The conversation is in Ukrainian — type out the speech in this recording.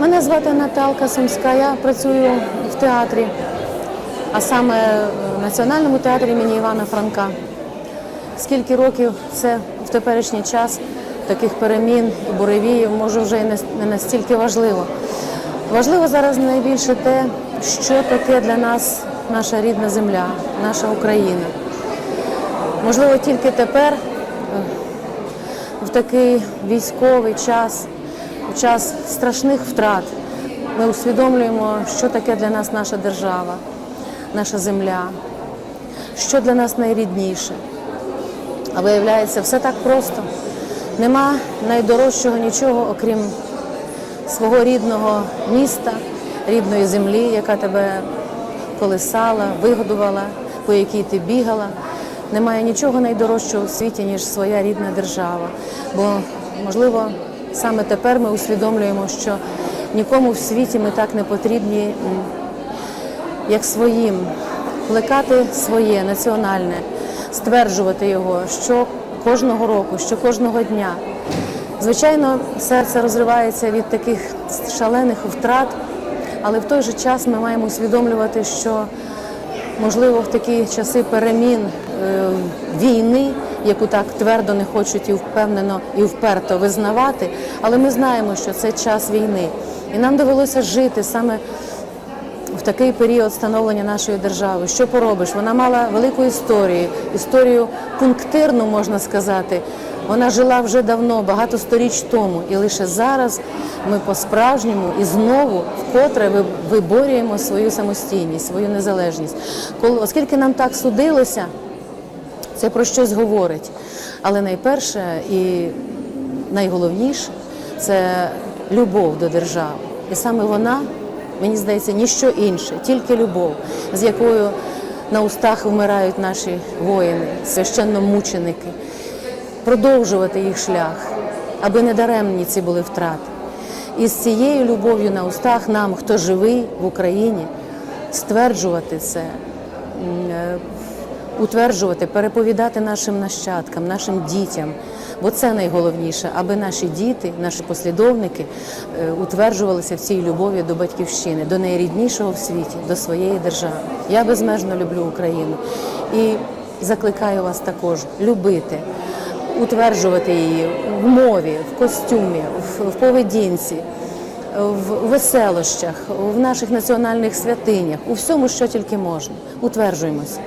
Мене звати Наталка Сумська. Я працюю в театрі, а саме в Національному театрі імені Івана Франка. Скільки років це в теперішній час таких перемін і буревіїв може вже і не настільки важливо. Важливо зараз найбільше те, що таке для нас наша рідна земля, наша Україна. Можливо, тільки тепер, е, в такий військовий час, в час страшних втрат, ми усвідомлюємо, що таке для нас наша держава, наша земля, що для нас найрідніше. А виявляється, все так просто. Нема найдорожчого нічого, окрім свого рідного міста, рідної землі, яка тебе колисала, вигодувала, по якій ти бігала. Немає нічого найдорожчого у світі, ніж своя рідна держава. Бо, можливо, саме тепер ми усвідомлюємо, що нікому в світі ми так не потрібні, як своїм, плекати своє національне, стверджувати його що кожного року, що кожного дня. Звичайно, серце розривається від таких шалених втрат, але в той же час ми маємо усвідомлювати, що можливо в такі часи перемін е, війни, яку так твердо не хочуть і впевнено і вперто визнавати, але ми знаємо, що це час війни, і нам довелося жити саме в такий період становлення нашої держави. Що поробиш? Вона мала велику історію, історію пунктирну, можна сказати. Вона жила вже давно, багато сторіч тому, і лише зараз ми по-справжньому і знову вкотре виборюємо свою самостійність, свою незалежність. Оскільки нам так судилося, це про щось говорить. Але найперше і найголовніше це любов до держави. І саме вона, мені здається, ніщо інше, тільки любов, з якою на устах вмирають наші воїни, священномученики, продовжувати їх шлях, аби не даремні ці були втрати. І з цією любов'ю на устах нам, хто живий в Україні, стверджувати це, е, утверджувати, переповідати нашим нащадкам, нашим дітям. Бо це найголовніше, аби наші діти, наші послідовники е, утверджувалися в цій любові до батьківщини, до найріднішого в світі, до своєї держави. Я безмежно люблю Україну і закликаю вас також любити, утверджувати її в мові, в костюмі, в, в поведінці, в веселощах, в наших національних святинях, у всьому, що тільки можна. Утверджуємося.